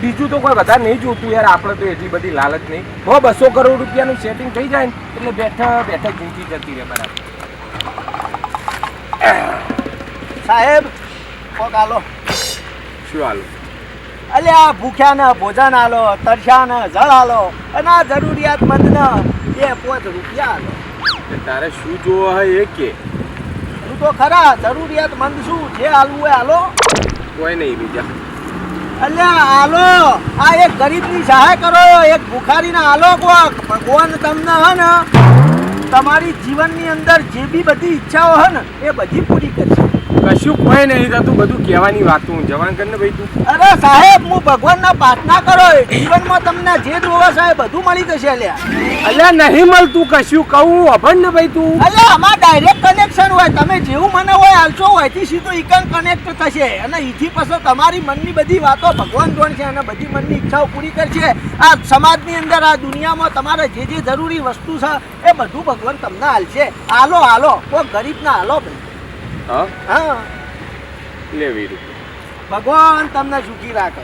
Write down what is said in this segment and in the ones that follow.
બીજું તો કોઈ વધારે નહીં જોતું યાર આપણે તો એટલી બધી લાલચ નહીં. હો બસો કરોડ રૂપિયાનું સેટિંગ થઈ જાય ને એટલે બેઠા બેઠા જીતી જતી રહે બરાબર. સાહેબ કોક આલો. શું આલો? અલે ભૂખ્યા ભૂખ્યાને ભોજન આલો તરસ્યાને જળ આલો અને આ જરૂરિયાતમંદ ને બે પાંચ રૂપિયા આલો. તારે શું જોવો હોય એ કે. તો ખરા જરૂરિયાતમંદ શું જે આલવું હોય આલો. કોઈ નહીં બીજા. અલ્યા આલો આ એક ગરીબની સહાય કરો, એક ભૂખારીને આલો કોક. ભગવાન તમને હે ને, તમારી જીવનની અંદર જે બી બધી ઈચ્છાઓ હે ને, એ બધી પૂરી કરશે. કશું કોઈ નહીં થતું બધું કહેવાની વાતું જવાન કરીને ભાઈ તું. અરે સાહેબ હું ભગવાનના પ્રાર્થના કરો જીવનમાં તમને જે જોવો સાહેબ બધું મળી જશે અલ્યા. અલ્યા નહીં મળતું કશું કહું. અભણ ને ભાઈ તું. અલ્યા આમાં ડાયરેક્ટ કનેક્શન હોય. તમે જેવું મને હોય આલશો હોયથી સીધું ઇકન કનેક્ટ થશે. અને ઈથી પછી તમારી મનની બધી વાતો ભગવાન જોણ છે અને બધી મનની ઈચ્છાઓ પૂરી કરશે. આ સમાજની અંદર આ દુનિયામાં તમારે જે જે જરૂરી વસ્તુ છે એ બધું ભગવાન તમને હાલશે. હાલો હાલો કોઈ ગરીબના હાલો ભાઈ. હા? હા. લે વીર. ભગવાન તમને સુખી રાખે.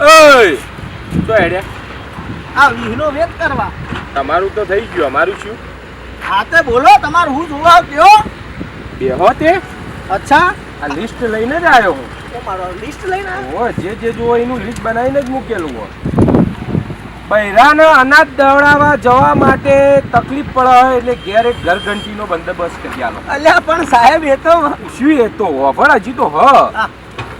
ઓય! તો હેડ્યા. આ વિહનો વેદ કરવા. તમારું તો થઈ ગયું અમારું શું? હા તે બોલો તમારું હું જોવા કયો? બેહો તે. અચ્છા. આ લિસ્ટ લઈને જ આવ્યો હું. મારો લિસ્ટ લઈને આવ્યો. જે જે જોવો એનું લિસ્ટ બનાવીને જ મૂકેલું હોય. બૈરાને અનાજ દવડાવવા જવા માટે તકલીફ પડે એટલે ઘેર એક ઘરઘંટીનો બંદોબસ્ત કરી આલો. અલ્યા પણ સાહેબ એ તો શું એ તો હોભર હજી તો હ.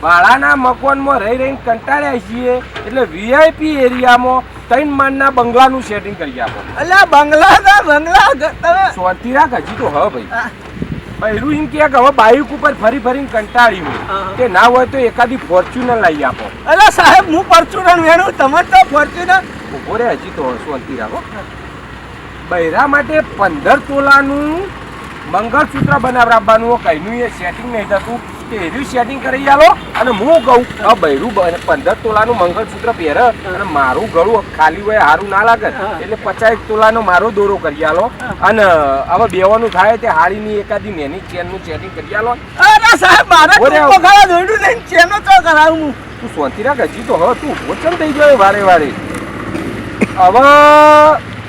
બાળાના મકાનમાં રહી રહીને કંટાળ્યા છીએ એટલે વીઆઈપી એરિયામાં ત્રણ માળના બંગલાનું સેટિંગ કરી આપો. અલ્યા બંગલા ના બંગલા તમે રાખ હજી તો હ ભાઈ. બૈરું એમ કે હવે બાઇક ઉપર ફરી ફરીને કંટાળી હોય. હા. તે ના હોય તો એકાદી ફોર્ચ્યુનર લઈ આપો. અલ્યા સાહેબ હું ફોર્ચ્યુનર વેણું તમે તો ફોર્ચ્યુનર ઊભો રે હજી તો શાંતિ રાખો બૈરા માટે પંદર તોલાનું મંગળસૂત્ર બનાવવાનું કઈનું એ સેટિંગ નહીં થતું. પહેર્યું સેટિંગ કરી આલો અને હું કહું આ બૈરું પંદર તોલાનું મંગળસૂત્ર પહેરે અને મારું ગળું ખાલી હોય સારું ના લાગે એટલે પચાસ તોલાનો મારો દોરો કરી આલો. અને હવે બેવાનું થાય તે હાડીની એકાદી નેની ચેનનું સેટિંગ કરી આલો. અરે સાહેબ મારે દોડ્યું ચેનો તો કરાવું? હું તું શાંતિ રાખ હજી તો હવે તું વચન થઈ ગયો વારે વારે? હવે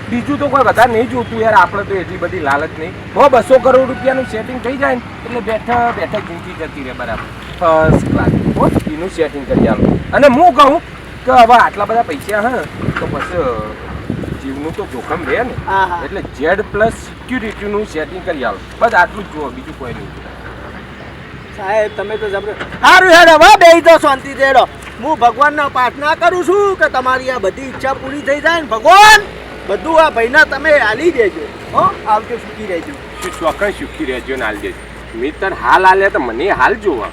બીજું તો કોઈ વધારે નહીં જોતું યાર આપણે તો એટલી બધી લાલચ નહીં. હો બસો કરોડ રૂપિયાનું સેટિંગ થઈ જાય ને એટલે બેઠા બેઠા જિંદગી જતી રહે બરાબર. ફર્સ્ટ ક્લાસ હો એનું સેટિંગ કરી આલો. અને હું કહું કે હવે આટલા બધા પૈસા હા તો પછી જીવનું તો જોખમ રહે ને. એટલે જેડ પ્લસ સિક્યુરિટીનું સેટિંગ કરી આવો બસ આટલું જ જુઓ બીજું કોઈ નહીં. સાહેબ તમે તો સારું હેડો હવે બે તો શાંતિ દેડો હું ભગવાનને પ્રાર્થના કરું છું કે તમારી આ બધી ઈચ્છા પૂરી થઈ જાય ને ભગવાન બધું આ ભાઈના તમે હાલી દેજો. હો આવજો સુખી રહેજો. શું ચોક્કસ સુખી રહેજો ને હાલ દેજો. મિત્ર હાલ હાલે તો મને હાલ જોવા.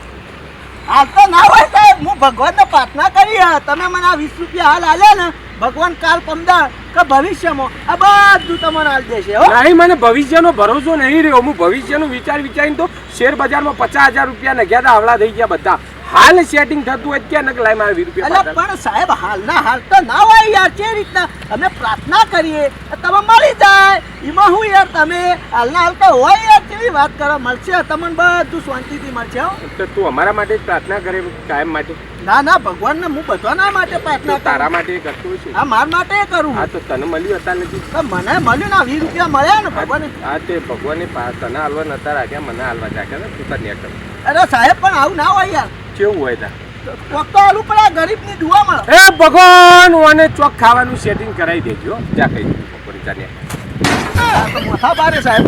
હાલ તો ના હોય સાહેબ હું ભગવાનને પ્રાર્થના કરી. તમે મને આ વીસ રૂપિયા હાલ આલ્યા ને ભગવાન કાલ પમદા કે ભવિષ્યમાં આ બધું તમને હાલ દેશે હો. નહીં મને ભવિષ્યનો ભરોસો નહીં રહ્યો. હું ભવિષ્યનું વિચાર વિચારીને તો શેર બજારમાં પચાસ હજાર રૂપિયા નગ્યા હતા આવડા થઈ ગયા બધા. હાલ સેટિંગ થતું હોય તો ક્યાં નક લાય આવી રૂપિયા અલા પણ સાહેબ હાલના હાલ તો ના હોય યાર જે રીતના અમે પ્રાર્થના કરીએ તમે મળી જાય. એમાં હું યાર તમે હાલના હાલ તો હોય યાર કેવી વાત કરો મળશે? તમને બધું શાંતિથી મળશે હો. તો તું અમારા માટે જ પ્રાર્થના કરે કાયમ માટે? ના ના ભગવાનને હું બધાના માટે પ્રાર્થના તારા માટે કરતો છે? હા મારા માટે કરું હા. તો તને મળ્યું હતા નથી? તો મને મળ્યું ના વીસ રૂપિયા મળ્યા ને ભગવાન. હા તે ભગવાને તને હાલવા નતા રાખ્યા મને હાલવા રાખ્યા ને તું તને અરે સાહેબ પણ આવું ના હોય યાર. કેવું હોય તા કોક તો આલું પડે ગરીબની દુઆ મળે. એ ભગવાન મને ચોક ખાવાનું સેટિંગ કરાવી દેજો. જા કઈ આ તો મોથા બારે સાહેબ